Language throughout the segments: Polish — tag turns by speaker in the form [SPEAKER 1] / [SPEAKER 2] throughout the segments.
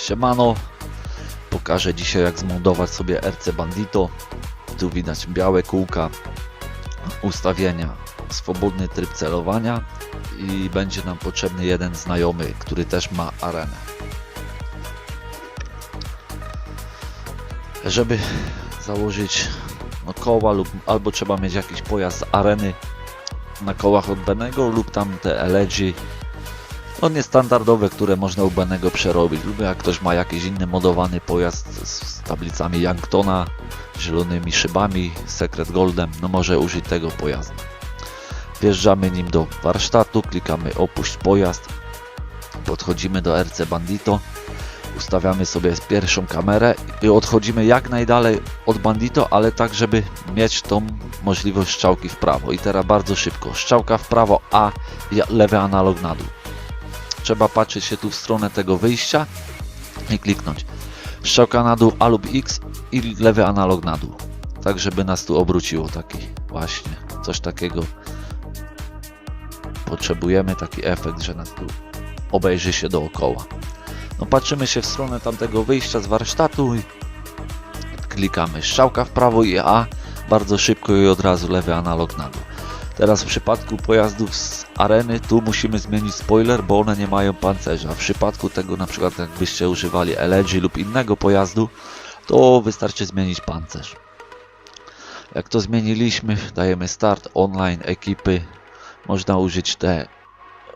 [SPEAKER 1] Siemano, pokażę dzisiaj jak zmontować sobie RC Bandito. Tu widać białe kółka, ustawienia, swobodny tryb celowania i będzie nam potrzebny jeden znajomy, który też ma arenę. Żeby założyć no, koła lub albo trzeba mieć jakiś pojazd z areny na kołach od Benego lub tam te LG no niestandardowe, które można u Benego przerobić lub jak ktoś ma jakiś inny modowany pojazd z, tablicami Youngtona, zielonymi szybami, Secret Goldem, no może użyć tego pojazdu. Wjeżdżamy nim do warsztatu, klikamy opuść pojazd, podchodzimy do RC Bandito, ustawiamy sobie pierwszą kamerę i odchodzimy jak najdalej od Bandito, ale tak, żeby mieć tą możliwość strzałki w prawo. I teraz bardzo szybko, strzałka w prawo, a lewy analog na dół. Trzeba patrzeć się tu w stronę tego wyjścia i kliknąć. Strzałka na dół, A lub X i lewy analog na dół. Tak, żeby nas tu obróciło taki właśnie, coś takiego. Potrzebujemy taki efekt, że nas tu obejrzy się dookoła. No patrzymy się w stronę tamtego wyjścia z warsztatu i klikamy strzałka w prawo i A bardzo szybko i od razu lewy analog na dół. Teraz w przypadku pojazdów z areny tu musimy zmienić spoiler, bo one nie mają pancerza. W przypadku tego na przykład jakbyście używali LG lub innego pojazdu, to wystarczy zmienić pancerz. Jak to zmieniliśmy, dajemy start online ekipy. Można użyć te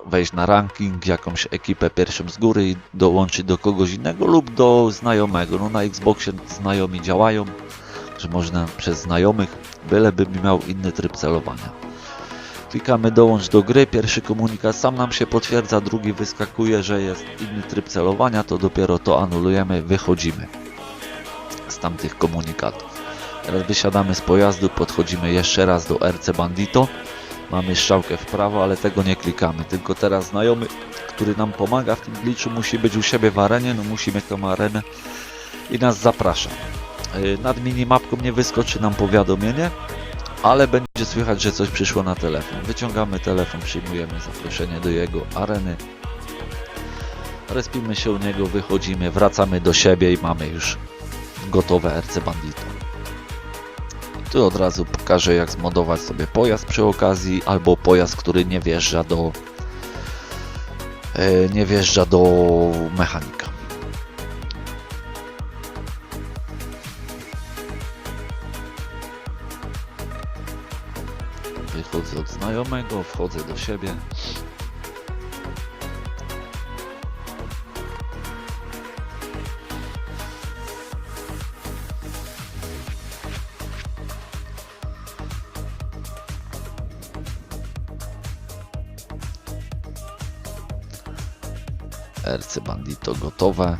[SPEAKER 1] wejść na ranking, jakąś ekipę pierwszą z góry i dołączyć do kogoś innego lub do znajomego. No na Xboxie znajomi działają, że można przez znajomych, byleby miał inny tryb celowania. Klikamy dołącz do gry, pierwszy komunikat sam nam się potwierdza, drugi wyskakuje, że jest inny tryb celowania, to dopiero to anulujemy, wychodzimy z tamtych komunikatów. Teraz wysiadamy z pojazdu, podchodzimy jeszcze raz do RC Bandito. Mamy strzałkę w prawo, ale tego nie klikamy, tylko teraz znajomy, który nam pomaga w tym glitchu, musi być u siebie w arenie, no musi mieć tą arenę i nas zaprasza. Yy, Nad minimapką nie wyskoczy nam powiadomienie, ale będzie słychać, że coś przyszło na telefon. Wyciągamy telefon, przyjmujemy zaproszenie do jego areny. Respimy się u niego, wychodzimy, wracamy do siebie i mamy już gotowe RC Bandito. Tu od razu pokażę jak zmodować sobie pojazd przy okazji, albo pojazd, który nie wjeżdża do e, nie wjeżdża do mechanika. Wychodzę od znajomego, wchodzę do siebie. RC Bandito gotowe.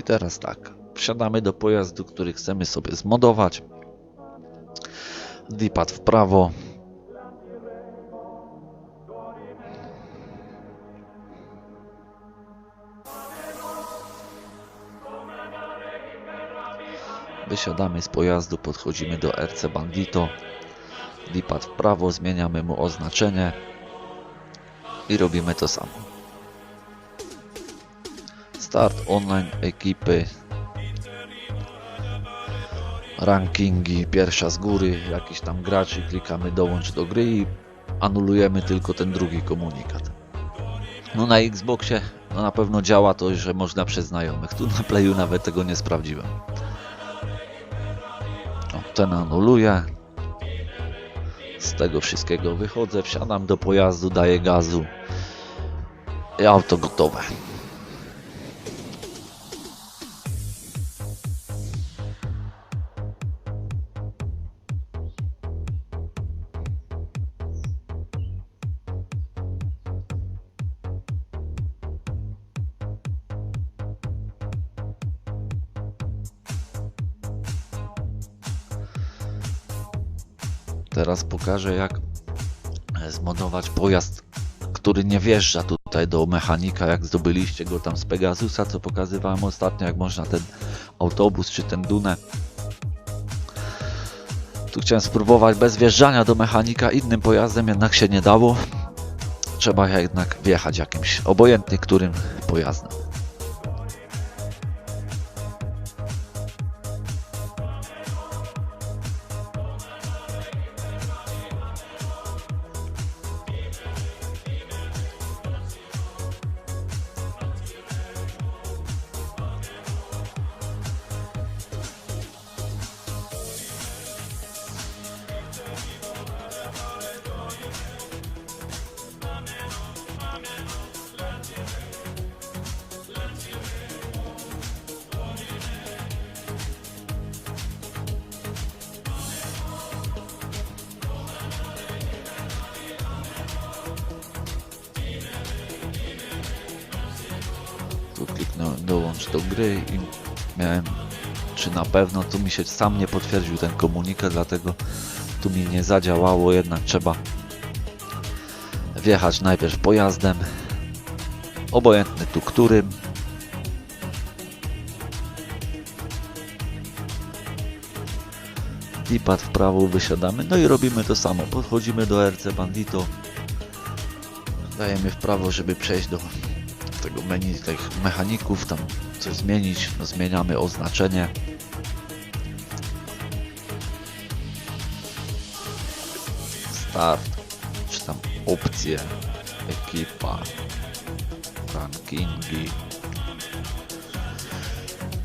[SPEAKER 1] I teraz tak, wsiadamy do pojazdu, który chcemy sobie zmodować. D-pad w prawo. Wysiadamy z pojazdu, podchodzimy do RC Bandito. D-pad w prawo, zmieniamy mu oznaczenie i robimy to samo. Start online ekipy. Rankingi, pierwsza z góry, jakiś tam graczy, klikamy dołącz do gry i anulujemy tylko ten drugi komunikat. No na Xboxie no na pewno działa to, że można przez znajomych. Tu na Playu nawet tego nie sprawdziłem. O, ten anuluję. Z tego wszystkiego wychodzę, wsiadam do pojazdu, daję gazu. I auto gotowe. Teraz pokażę jak e, zmodować pojazd, który nie wjeżdża tutaj do mechanika, jak zdobyliście go tam z Pegasusa, co pokazywałem ostatnio, jak można ten autobus czy ten dunę. Tu chciałem spróbować bez wjeżdżania do mechanika innym pojazdem, jednak się nie dało. Trzeba jednak wjechać jakimś, obojętnie którym pojazdem. Kliknąłem dołącz do gry i miałem czy na pewno tu mi się sam nie potwierdził ten komunikat, dlatego tu mi nie zadziałało, jednak trzeba wjechać najpierw pojazdem, obojętny tu którym. Dipad w prawo wysiadamy, no i robimy to samo. Podchodzimy do RC Bandito, dajemy w prawo, żeby przejść do tego menu tych mechaników, tam coś zmienić, no zmieniamy oznaczenie. Start, czy tam opcje, ekipa, rankingi.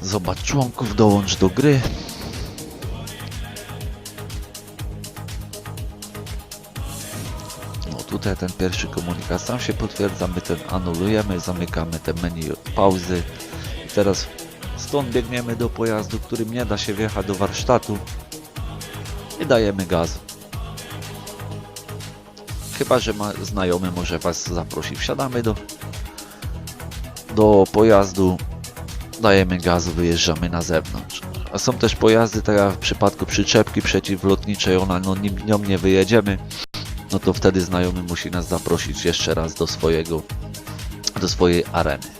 [SPEAKER 1] Zobacz członków, dołącz do gry. Ten pierwszy komunikat sam się potwierdza, my ten anulujemy, zamykamy te menu pauzy i teraz stąd biegniemy do pojazdu, którym nie da się wjechać do warsztatu i dajemy gaz. Chyba, że ma znajomy może Was zaprosi. Wsiadamy do, do pojazdu, dajemy gaz, wyjeżdżamy na zewnątrz. A są też pojazdy, tak jak w przypadku przyczepki przeciwlotniczej, ona no, nią nie wyjedziemy no to wtedy znajomy musi nas zaprosić jeszcze raz do swojego, do swojej areny.